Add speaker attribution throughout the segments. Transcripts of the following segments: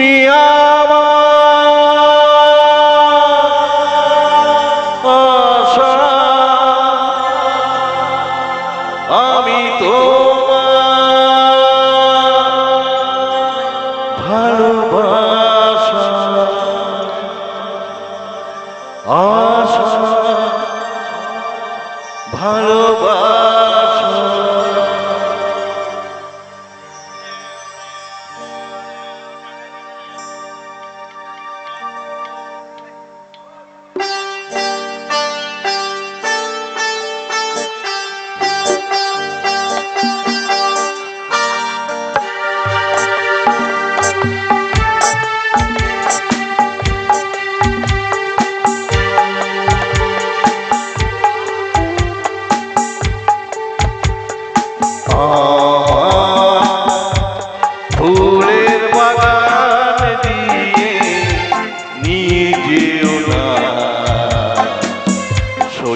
Speaker 1: তুমি আমি তোমার ভালোবাসা আশা ভালোবাসা।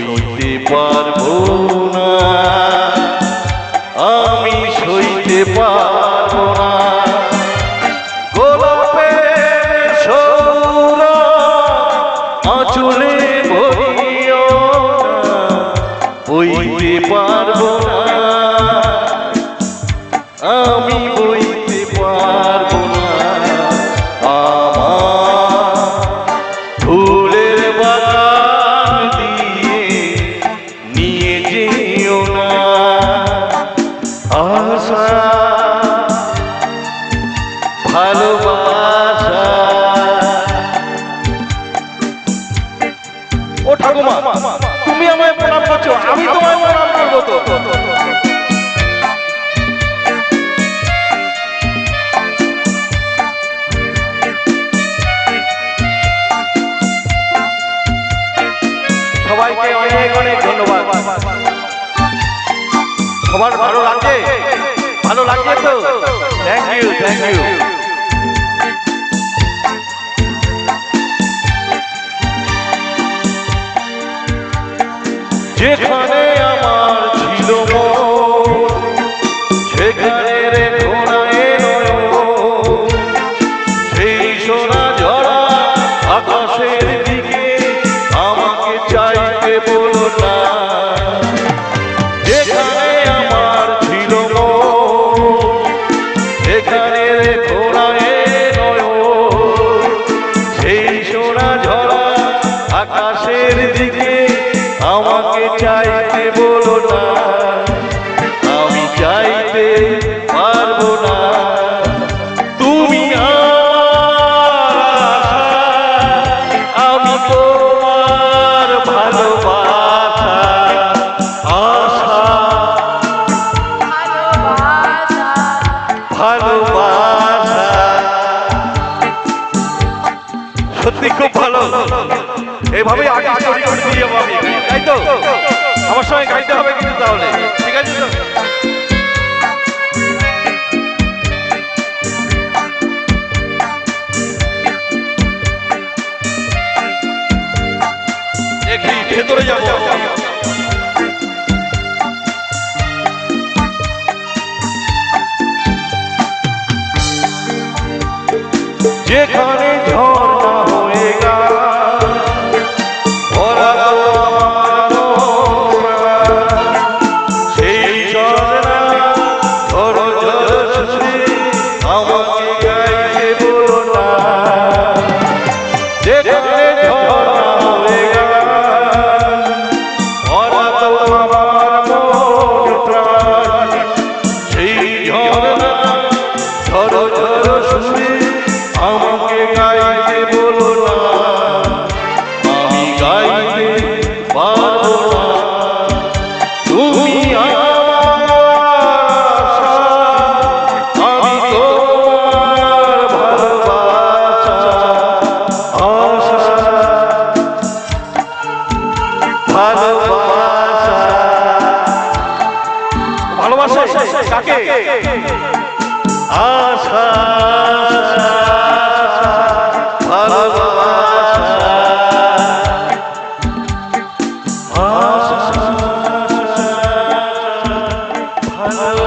Speaker 1: সইতে পারব না। আমি সইতে পারব ও ঠাকুমা, তুমি আমায় প্রণাম করছ, আমি তোমায় প্রণাম করব তো। সবাইকে অনেক অনেক ধন্যবাদ। সবার ভালো লাগছে? ভালো লাগছে তো? থ্যাংক ইউ থ্যাংক ইউ যেখানে আমার চাই এইভাবেই আগে দিয়ে আমি। তাই তো? আমার সঙ্গে গাইতে হবে কিন্তু তাহলে। ঠিক আছে তো দেখি ভেতরে যাব যেখানে ভালোবাসা। ভালোবাসা কাকে? আশা ভালোবাসা। ভালোবাসা।